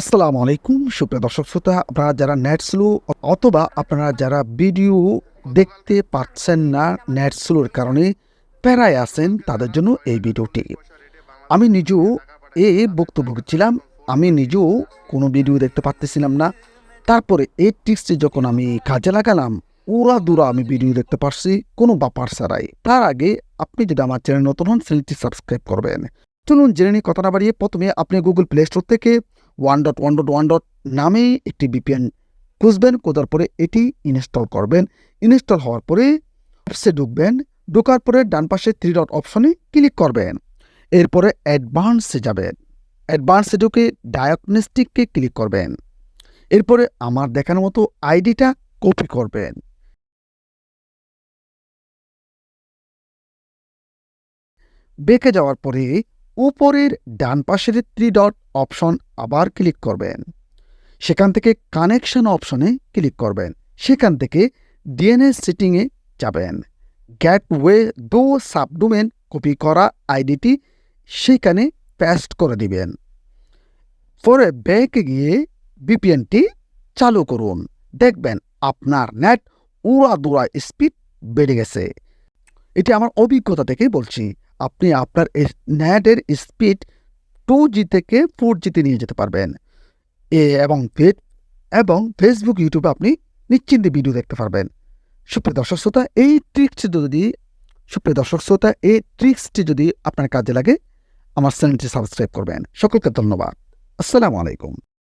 আসসালামু আলাইকুম, সুপ্রিয় দর্শক শ্রোতা, আপনারা যারা নেট স্লো অথবা আপনারা যারা ভিডিও দেখতে পাচ্ছেন না নেট স্লোর কারণে প্যারায় আছেন, তাদের জন্য এই ভিডিওটি। আমি নিজেও এ বক্তব্য ছিলাম আমি নিজেও কোনো ভিডিও দেখতে পারতেছিলাম না। তারপরে এই টিক্সটি যখন আমি কাজে লাগালাম ওরা দূরা আমি ভিডিও দেখতে পারছি, কোনো ব্যাপার ছাড়াই। তার আগে আপনি যদি আমার চ্যানেল নতুন হন, চ্যানেলটি সাবস্ক্রাইব করবেন। চলুন জেনে নিই, কথা না বাড়িয়ে প্রথমে আপনি গুগল প্লে স্টোর থেকে one dot one dot one dot নামে একটি বিপিএন খুঁজবেন, খোঁজার পরে এটি ইনস্টল করবেন। ইনস্টল হওয়ার পরে অ্যাপসে ঢুকবেন, ঢোকার পরে ডান পাশে থ্রি ডট অপশনে ক্লিক করবেন। এরপরে অ্যাডভান্সে যাবেন। অ্যাডভান্সে ঢুকে ডায়াগনস্টিককে ক্লিক করবেন। এরপরে আমার দেখানোর মতো আইডিটা কপি করবেন। বেঁকে যাওয়ার পরে উপরের ডান পাশের থ্রি ডট অপশন আবার ক্লিক করবেন। সেখান থেকে কানেকশন অপশনে ক্লিক করবেন। সেখান থেকে ডিএনএস সেটিংয়ে যাবেন। গ্যাটওয়ে দো সাবডোমেন কপি করা আইডিটি সেখানে পেস্ট করে দিবেন। পরে ব্যাকে গিয়ে বিপিএনটি চালু করুন। দেখবেন আপনার নেট উড়া দুরা স্পিড বেড়ে গেছে। এটি আমার অভিজ্ঞতা থেকে বলছি। আপনি আপনার নেটের স্পিড টু জি থেকে ফোর জিতে নিয়ে যেতে পারবেন। এ এবং এবং ফেসবুক ইউটিউবে আপনি নিশ্চিন্তে ভিডিও দেখতে পারবেন। সুপ্রিয় দর্শক শ্রোতা, এই ট্রিক্সটি যদি, সুপ্রিয় দর্শক শ্রোতা, এই ট্রিক্সটি যদি আপনার কাজে লাগে, আমার চ্যানেলটি সাবস্ক্রাইব করবেন। সকলকে ধন্যবাদ। আসসালামু আলাইকুম।